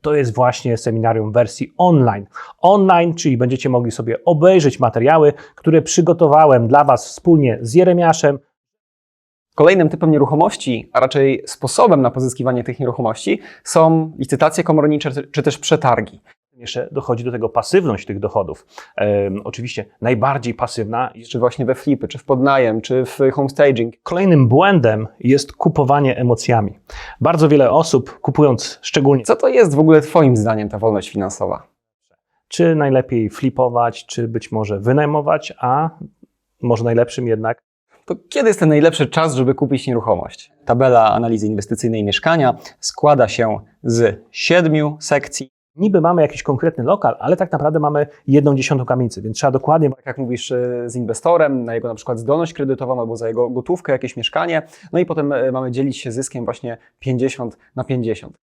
to jest właśnie seminarium w wersji online. Online, czyli będziecie mogli sobie obejrzeć materiały, które przygotowałem dla Was wspólnie z Jeremiaszem. Kolejnym typem nieruchomości, a raczej sposobem na pozyskiwanie tych nieruchomości są licytacje komornicze czy- też przetargi. Jeszcze dochodzi do tego pasywność tych dochodów. Oczywiście najbardziej pasywna jest Czy właśnie we flipy, czy w podnajem, czy w homestaging. Kolejnym błędem jest kupowanie emocjami. Bardzo wiele osób kupując szczególnie, Co to jest w ogóle Twoim zdaniem ta wolność finansowa? czy najlepiej flipować, czy być może wynajmować, a może najlepszym jednak To kiedy jest ten najlepszy czas, żeby kupić nieruchomość? Tabela analizy inwestycyjnej mieszkania składa się z siedmiu sekcji. Niby mamy jakiś konkretny lokal, ale tak naprawdę mamy jedną dziesiątą kamienicy, więc trzeba dokładnie Tak jak mówisz, e, z inwestorem, na jego na przykład zdolność kredytową albo za jego gotówkę, jakieś mieszkanie. No i potem e, mamy dzielić się zyskiem właśnie 50 na 50.